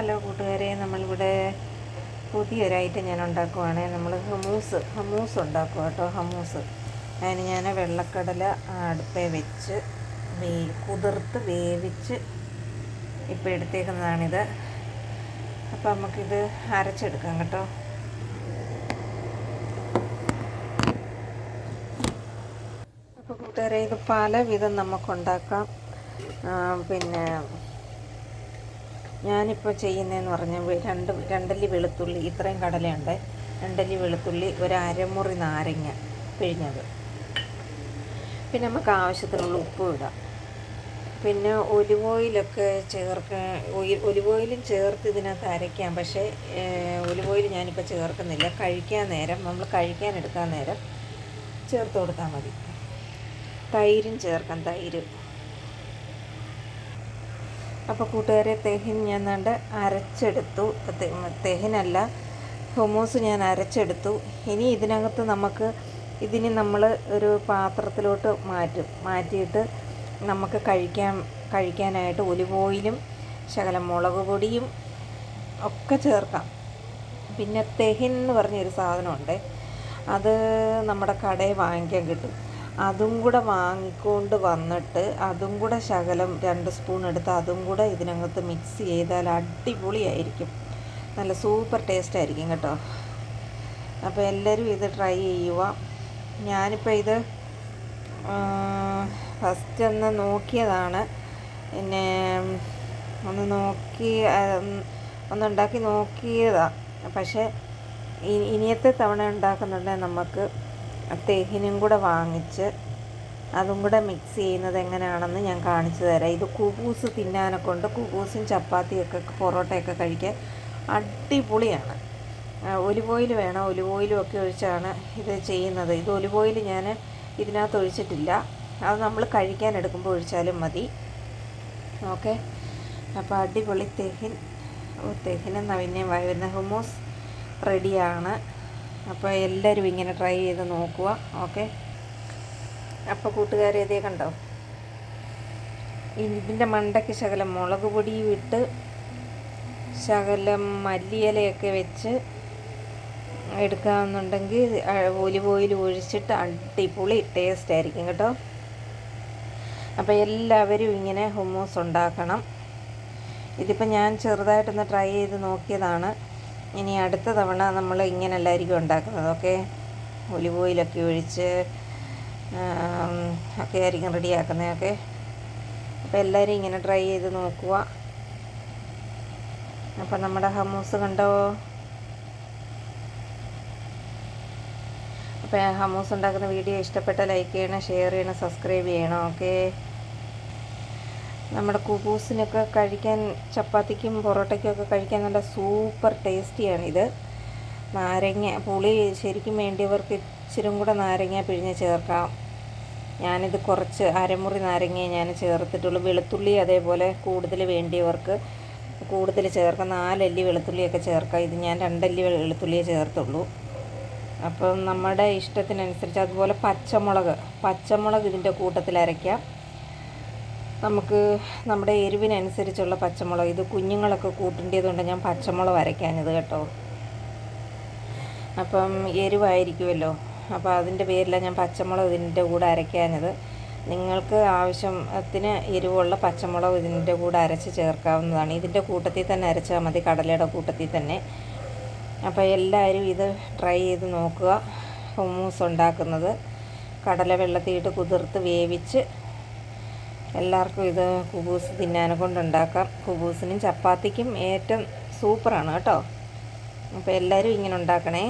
Hello കൂട്ടുകാരെ നമ്മളിവിടെ പുതിയൊരു ഐറ്റം ഞാൻ ഉണ്ടാക്കുവാണ് നമ്മൾ ഹമൂസ് ഹമൂസ് ഉണ്ടാക്കുക കേട്ടോ ഹമൂസ്. അതിന് ഞാൻ വെള്ളക്കടല അടുപ്പേ വെച്ച് വേ കുതിർത്ത് വേവിച്ച് ഇപ്പോൾ എടുത്തേക്കുന്നതാണിത്. അപ്പോൾ നമുക്കിത് അരച്ചെടുക്കാം കേട്ടോ. അപ്പോൾ കൂട്ടുകാരെ ഇത് പല വിധം നമുക്കുണ്ടാക്കാം പിന്നെ ഞാനിപ്പോൾ ചെയ്യുന്നതെന്ന് പറഞ്ഞാൽ രണ്ട് രണ്ടല്ലി വെളുത്തുള്ളി ഇത്രയും കടലയുണ്ട്. രണ്ടല്ലി വെളുത്തുള്ളി ഒരു അരമുറി നാരങ്ങ പിഴിഞ്ഞത്. പിന്നെ നമുക്ക് ആവശ്യത്തിനുള്ള ഉപ്പ് ഇടാം. പിന്നെ ഒലിവ് ഓയിലൊക്കെ ചേർക്ക ഒലിവ് ഓയിലും ചേർത്ത് ഇതിനകത്ത് അരയ്ക്കാം. പക്ഷേ ഒലിവ് ഓയിൽ ഞാനിപ്പോൾ ചേർക്കുന്നില്ല. കഴിക്കാൻ നേരം നമ്മൾ കഴിക്കാൻ എടുക്കാൻ നേരം ചേർത്ത് കൊടുത്താൽ മതി. തൈരും ചേർക്കാം തൈര്. അപ്പോൾ കൂട്ടുകാരെ തെഹിൻ ഞാൻ കണ്ട് അരച്ചെടുത്തു. തെഹിനല്ല ഹുമൂസ് ഞാൻ അരച്ചെടുത്തു. ഇനി ഇതിനകത്ത് നമുക്ക് ഇതിന് നമ്മൾ ഒരു പാത്രത്തിലോട്ട് മാറ്റും. മാറ്റിയിട്ട് നമുക്ക് കഴിക്കാൻ കഴിക്കാനായിട്ട് ഒലിവ് ഓയിലും ശകലം മുളക് പൊടിയും ഒക്കെ ചേർക്കാം. പിന്നെ തെഹിൻ എന്ന് പറഞ്ഞൊരു സാധനമുണ്ട്. അത് നമ്മുടെ കടയിൽ വാങ്ങിക്കാൻ കിട്ടും. അതും കൂടെ വാങ്ങിക്കൊണ്ട് വന്നിട്ട് അതും കൂടെ ശകലം രണ്ട് സ്പൂൺ എടുത്ത് അതും കൂടെ ഇതിനകത്ത് മിക്സ് ചെയ്താൽ അടിപൊളിയായിരിക്കും. നല്ല സൂപ്പർ ടേസ്റ്റ് ആയിരിക്കും കേട്ടോ. അപ്പോൾ എല്ലാവരും ഇത് ട്രൈ ചെയ്യുക. ഞാനിപ്പോൾ ഇത് ഫസ്റ്റ് ഒന്ന് നോക്കിയതാണ്. പിന്നെ ഒന്ന് നോക്കി ഒന്നുണ്ടാക്കി നോക്കിയതാണ് പക്ഷേ ഇനിയത്തെ തവണ ഉണ്ടാക്കുന്നുണ്ടെങ്കിൽ നമുക്ക് തെഹിനും കൂടെ വാങ്ങിച്ച് അതും കൂടെ മിക്സ് ചെയ്യുന്നത് എങ്ങനെയാണെന്ന് ഞാൻ കാണിച്ചു തരാം. ഇത് കുബൂസ് തിന്നാനെ കൊണ്ട് കുബൂസും ചപ്പാത്തിയൊക്കെ പൊറോട്ടയൊക്കെ കഴിക്കാൻ അടിപൊളിയാണ്. ഒലിവ് ഓയിൽ വേണം. ഒലിവ് ഓയിലും ഒക്കെ ഒഴിച്ചാണ് ഇത് ചെയ്യുന്നത്. ഇത് ഒലിവ് ഓയിൽ ഞാൻ ഇതിനകത്ത് ഒഴിച്ചിട്ടില്ല. അത് നമ്മൾ കഴിക്കാൻ എടുക്കുമ്പോൾ ഒഴിച്ചാലും മതി. ഓക്കെ? അപ്പോൾ അടിപൊളി തെഹിൻ. ഓ തെഹിനും നവിന്യം വരുന്ന ഹുമോസ് റെഡിയാണ് അപ്പോൾ എല്ലാവരും ഇങ്ങനെ ട്രൈ ചെയ്ത് നോക്കുക ഓക്കെ അപ്പോൾ കൂട്ടുകാരെ ഇതേ കണ്ടോ? ഇതിന്റെ മണ്ടയ്ക്ക് ശകലം മുളക് പൊടിയും ഇട്ട് ശകലം മല്ലിയിലയൊക്കെ വെച്ച് എടുക്കാമെന്നുണ്ടെങ്കിൽ ഒലിവ് ഓയിൽ ഒഴിച്ചിട്ട് അടിപൊളി ടേസ്റ്റ് ആയിരിക്കും കേട്ടോ. അപ്പോൾ എല്ലാവരും ഇങ്ങനെ ഹുമ്മൂസ് ഉണ്ടാക്കണം. ഇതിപ്പോൾ ഞാൻ ചെറുതായിട്ടൊന്ന് ട്രൈ ചെയ്ത് നോക്കിയതാണ്. ഇനി അടുത്ത തവണ നമ്മൾ ഇങ്ങനെയല്ലായിരിക്കും ഉണ്ടാക്കുന്നത് ഓക്കെ ഒലിവ് ഓയിലൊക്കെ ഒഴിച്ച് ഒക്കെ ആയിരിക്കും റെഡിയാക്കുന്നത് ഓക്കെ അപ്പോൾ എല്ലാവരും ഇങ്ങനെ ട്രൈ ചെയ്ത് നോക്കുക. അപ്പം നമ്മുടെ ഹമൂസ് കണ്ടോ? അപ്പോൾ ഹമൂസ് ഉണ്ടാക്കുന്ന വീഡിയോ ഇഷ്ടപ്പെട്ട ലൈക്ക് ചെയ്യണം ഷെയർ ചെയ്യണം സബ്സ്ക്രൈബ് ചെയ്യണം ഓക്കെ നമ്മുടെ കുബൂസിനൊക്കെ കഴിക്കാൻ ചപ്പാത്തിക്കും പൊറോട്ടയ്ക്കും ഒക്കെ കഴിക്കാൻ നല്ല സൂപ്പർ ടേസ്റ്റിയാണിത്. നാരങ്ങ പുളി ശരിക്കും വേണ്ടിയവർക്ക് ഇച്ചിരും കൂടെ നാരങ്ങ പിഴിഞ്ഞ് ചേർക്കാം. ഞാനിത് കുറച്ച് അരമുറി നാരങ്ങയെ ഞാൻ ചേർത്തിട്ടുള്ളൂ. വെളുത്തുള്ളി അതേപോലെ കൂടുതൽ വേണ്ടിയവർക്ക് കൂടുതൽ ചേർക്കാം. നാലല്ലി വെളുത്തുള്ളിയൊക്കെ ചേർക്കാം. ഇത് ഞാൻ രണ്ടല്ലി വെളുത്തുള്ളിയെ ചേർത്തുള്ളൂ. അപ്പം നമ്മുടെ ഇഷ്ടത്തിനനുസരിച്ച് അതുപോലെ പച്ചമുളക് പച്ചമുളക് ഇതിന്റെ കൂട്ടത്തിൽ അരയ്ക്കാം നമുക്ക് നമ്മുടെ എരിവിനനുസരിച്ചുള്ള പച്ചമുളക് ഇത് കുഞ്ഞുങ്ങളൊക്കെ കൂട്ടേണ്ടതുകൊണ്ട് ഞാൻ പച്ചമുളക് വരയ്ക്കാനിത് കേട്ടോ. അപ്പം എരിവായിരിക്കുമല്ലോ. അപ്പോൾ അതിന്റെ പേരിലാണ് ഞാൻ പച്ചമുളക് ഇതിന്റെ കൂടെ അരയ്ക്കാനത്. നിങ്ങൾക്ക് ആവശ്യത്തിന് എരിവുള്ള പച്ചമുളക് ഇതിന്റെ കൂടെ അരച്ച് ചേർക്കാവുന്നതാണ്. ഇതിന്റെ കൂട്ടത്തിൽ തന്നെ അരച്ചാൽ മതി കടലയുടെ കൂട്ടത്തിൽ തന്നെ. അപ്പോൾ എല്ലാവരും ഇത് ട്രൈ ചെയ്ത് നോക്കുക. ഹുമ്മൂസ് ഉണ്ടാക്കുന്നത്. കടല വെള്ളത്തിയിട്ട് കുതിർത്ത് വേവിച്ച് എല്ലാവർക്കും ഇത് കുബൂസ് തിന്നാനെ കൊണ്ടുണ്ടാക്കാം. കുബൂസിനും ചപ്പാത്തിക്കും ഏറ്റവും സൂപ്പറാണ് കേട്ടോ. അപ്പോൾ എല്ലാവരും ഇങ്ങനെ ഉണ്ടാക്കണേ.